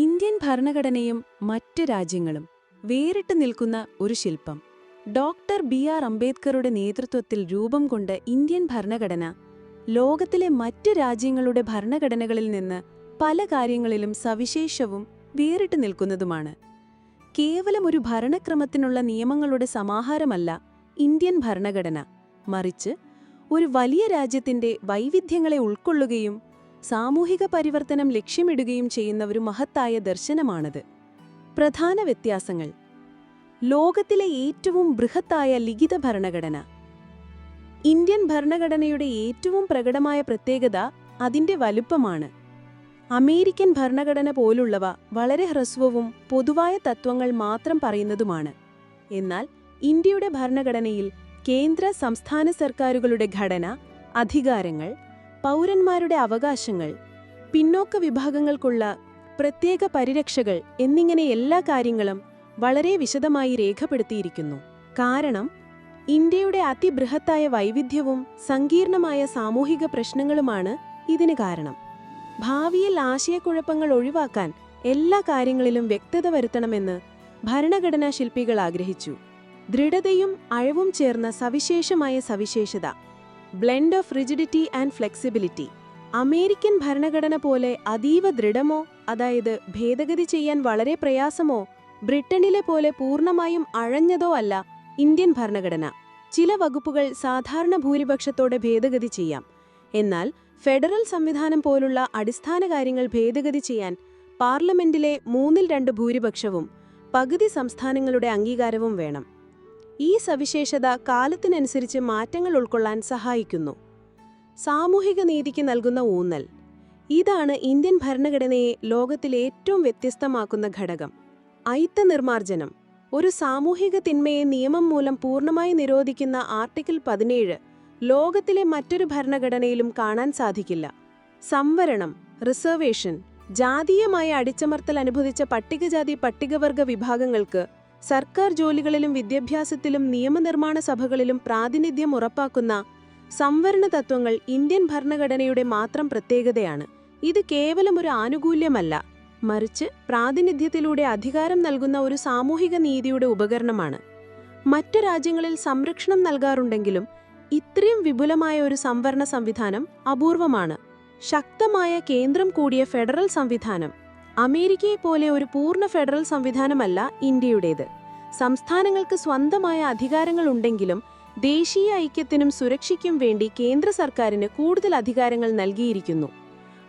Indian ഭരണഘടനയും മറ്റ് രാജ്യങ്ങളും വേറിട്ട് നിൽക്കുന്ന ഒരു ശില്പം. ഡോക്ടർ ബി ആർ അംബേദ്കറുടെ നേതൃത്വത്തിൽ രൂപം കൊണ്ട ഇന്ത്യൻ ഭരണഘടന ലോകത്തിലെ മറ്റ് രാജ്യങ്ങളുടെ ഭരണഘടനകളിൽ നിന്ന് പല കാര്യങ്ങളിലും സവിശേഷവും വേറിട്ട് നിൽക്കുന്നതുമാണ്. കേവലം ഒരു ഭരണക്രമത്തിനുള്ള നിയമങ്ങളുടെ സമാഹാരമല്ല ഇന്ത്യൻ ഭരണഘടന. മറിച്ച് ഒരു വലിയ രാജ്യത്തിന്റെ വൈവിധ്യങ്ങളെ ഉൾക്കൊള്ളുകയും സാമൂഹിക പരിവർത്തനം ലക്ഷ്യമിടുകയും ചെയ്യുന്ന ഒരു മഹത്തായ ദർശനമാണത്. പ്രധാന വ്യത്യാസങ്ങൾ. ലോകത്തിലെ ഏറ്റവും ബൃഹത്തായ ലിഖിത ഭരണഘടന. ഇന്ത്യൻ ഭരണഘടനയുടെ ഏറ്റവും പ്രകടമായ പ്രത്യേകത അതിന്റെ വലുപ്പമാണ്. അമേരിക്കൻ ഭരണഘടന പോലുള്ളവ വളരെ ഹ്രസ്വവും പൊതുവായ തത്വങ്ങൾ മാത്രം പറയുന്നതുമാണ്. എന്നാൽ ഇന്ത്യയുടെ ഭരണഘടനയിൽ കേന്ദ്ര സംസ്ഥാന സർക്കാരുകളുടെ ഘടന അധികാരങ്ങൾ പൗരന്മാരുടെ അവകാശങ്ങൾ പിന്നോക്ക വിഭാഗങ്ങൾക്കുള്ള പ്രത്യേക പരിരക്ഷകൾ എന്നിങ്ങനെ എല്ലാ കാര്യങ്ങളും വളരെ വിശദമായി രേഖപ്പെടുത്തിയിരിക്കുന്നു. കാരണം ഇന്ത്യയുടെ അതിബൃഹത്തായ വൈവിധ്യവും സങ്കീർണമായ സാമൂഹിക പ്രശ്നങ്ങളുമാണ് ഇതിന് കാരണം. ഭാവിയിൽ ആശയക്കുഴപ്പങ്ങൾ ഒഴിവാക്കാൻ എല്ലാ കാര്യങ്ങളിലും വ്യക്തത വരുത്തണമെന്ന് ഭരണഘടനാ ശില്പികൾ ആഗ്രഹിച്ചു. ദൃഢതയും അഴവും ചേർന്ന സവിശേഷമായ സവിശേഷത. Blend of rigidity and flexibility. American ഭരണഘടന പോലെ അതീവ ദൃഢമോ അതായത് ഭേദഗതി ചെയ്യാൻ വളരെ പ്രയാസമോ ബ്രിട്ടനിലെ പോലെ പൂർണമായും അഴഞ്ഞതോ അല്ല ഇന്ത്യൻ ഭരണഘടന. ചില വകുപ്പുകൾ സാധാരണ ഭൂരിപക്ഷത്തോടെ ഭേദഗതി ചെയ്യാം. എന്നാൽ ഫെഡറൽ സംവിധാനം പോലുള്ള അടിസ്ഥാന കാര്യങ്ങൾ ഭേദഗതി ചെയ്യാൻ പാർലമെന്റിലെ മൂന്നിൽ രണ്ട് ഭൂരിപക്ഷവും പകുതി സംസ്ഥാനങ്ങളുടെ അംഗീകാരവും വേണം. ഈ സവിശേഷത കാലത്തിനനുസരിച്ച് മാറ്റങ്ങൾ ഉൾക്കൊള്ളാൻ സഹായിക്കുന്നു. സാമൂഹിക നീതിക്ക് നൽകുന്ന ഊന്നൽ. ഇതാണ് ഇന്ത്യൻ ഭരണഘടനയെ ലോകത്തിലെ ഏറ്റവും വ്യത്യസ്തമാക്കുന്ന ഘടകം. ഐത്ത നിർമാർജനം ഒരു സാമൂഹിക തിന്മയെ നിയമം മൂലം പൂർണമായി നിരോധിക്കുന്ന ആർട്ടിക്കിൾ പതിനേഴ് ലോകത്തിലെ മറ്റൊരു ഭരണഘടനയിലും കാണാൻ സാധിക്കില്ല. സംവരണം. റിസർവേഷൻ. ജാതീയമായ അടിച്ചമർത്തൽ അനുഭവിച്ച പട്ടികജാതി പട്ടികവർഗ വിഭാഗങ്ങൾക്ക് സർക്കാർ ജോലികളിലും വിദ്യാഭ്യാസത്തിലും നിയമനിർമ്മാണ സഭകളിലും പ്രാതിനിധ്യം ഉറപ്പാക്കുന്ന സംവരണ തത്വങ്ങൾ ഇന്ത്യൻ ഭരണഘടനയുടെ മാത്രം പ്രത്യേകതയാണ്. ഇത് കേവലം ഒരു ആനുകൂല്യമല്ല മറിച്ച് പ്രാതിനിധ്യത്തിലൂടെ അധികാരം നൽകുന്ന ഒരു സാമൂഹിക നീതിയുടെ ഉപകരണമാണ്. മറ്റു രാജ്യങ്ങളിൽ സംരക്ഷണം നൽകാറുണ്ടെങ്കിലും ഇത്രയും വിപുലമായ ഒരു സംവരണ സംവിധാനം അപൂർവമാണ്. ശക്തമായ കേന്ദ്രം കൂടിയ ഫെഡറൽ സംവിധാനം അമേരിക്കയെപ്പോലെ ഒരു പൂർണ ഫെഡറൽ സംവിധാനമല്ല ഇന്ത്യയുടേത്. സംസ്ഥാനങ്ങൾക്ക് സ്വന്തമായ അധികാരങ്ങൾ ഉണ്ടെങ്കിലും ദേശീയ ഐക്യത്തിനും സുരക്ഷയ്ക്കും വേണ്ടി കേന്ദ്ര സർക്കാരിന് കൂടുതൽ അധികാരങ്ങൾ നൽകിയിരിക്കുന്നു.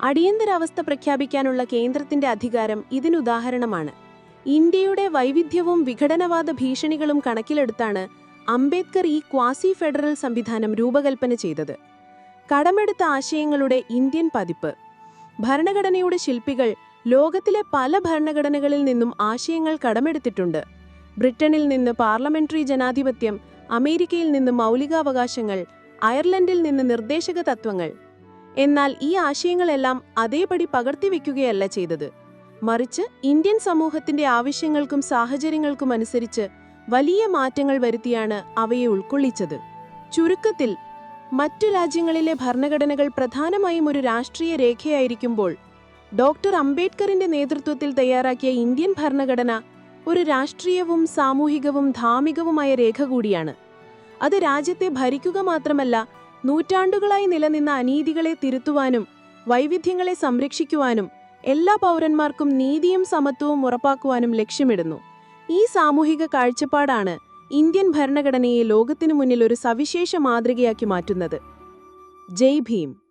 അടിയന്തരാവസ്ഥ പ്രഖ്യാപിക്കാനുള്ള കേന്ദ്രത്തിന്റെ അധികാരം ഇതിനുദാഹരണമാണ്. ഇന്ത്യയുടെ വൈവിധ്യവും വിഘടനവാദ ഭീഷണികളും കണക്കിലെടുത്താണ് അംബേദ്കർ ഈ ക്വാസി ഫെഡറൽ സംവിധാനം രൂപകൽപ്പന ചെയ്തത്. കടമെടുത്ത ആശയങ്ങളുടെ ഇന്ത്യൻ പതിപ്പ്. ഭരണഘടനയുടെ ശില്പികൾ ലോകത്തിലെ പല ഭരണഘടനകളിൽ നിന്നും ആശയങ്ങൾ കടമെടുത്തിട്ടുണ്ട്. ബ്രിട്ടനിൽ നിന്ന് പാർലമെന്ററി ജനാധിപത്യം അമേരിക്കയിൽ നിന്ന് മൗലികാവകാശങ്ങൾ അയർലൻഡിൽ നിന്ന് നിർദ്ദേശക തത്വങ്ങൾ. എന്നാൽ ഈ ആശയങ്ങളെല്ലാം അതേപടി പകർത്തിവെക്കുകയല്ല ചെയ്തത്. മറിച്ച് ഇന്ത്യൻ സമൂഹത്തിന്റെ ആവശ്യങ്ങൾക്കും സാഹചര്യങ്ങൾക്കും അനുസരിച്ച് വലിയ മാറ്റങ്ങൾ വരുത്തിയാണ് അവയെ ഉൾക്കൊള്ളിച്ചത്. ചുരുക്കത്തിൽ മറ്റു രാജ്യങ്ങളിലെ ഭരണഘടനകൾ പ്രധാനമായും ഒരു രാഷ്ട്രീയ രേഖയായിരിക്കുമ്പോൾ ഡോക്ടർ അംബേദ്കറിന്റെ നേതൃത്വത്തിൽ തയ്യാറാക്കിയ ഇന്ത്യൻ ഭരണഘടന ഒരു രാഷ്ട്രീയവും സാമൂഹികവും ധാർമ്മികവുമായ രേഖ കൂടിയാണ്. അത് രാജ്യത്തെ ഭരിക്കുക മാത്രമല്ല നൂറ്റാണ്ടുകളായി നിലനിന്ന അനീതികളെ തിരുത്തുവാനും വൈവിധ്യങ്ങളെ സംരക്ഷിക്കുവാനും എല്ലാ പൗരന്മാർക്കും നീതിയും സമത്വവും ഉറപ്പാക്കുവാനും ലക്ഷ്യമിടുന്നു. ഈ സാമൂഹിക കാഴ്ചപ്പാടാണ് ഇന്ത്യൻ ഭരണഘടനയെ ലോകത്തിനു മുന്നിൽ ഒരു സവിശേഷ മാതൃകയാക്കി മാറ്റുന്നത്. ജയ് ഭീം.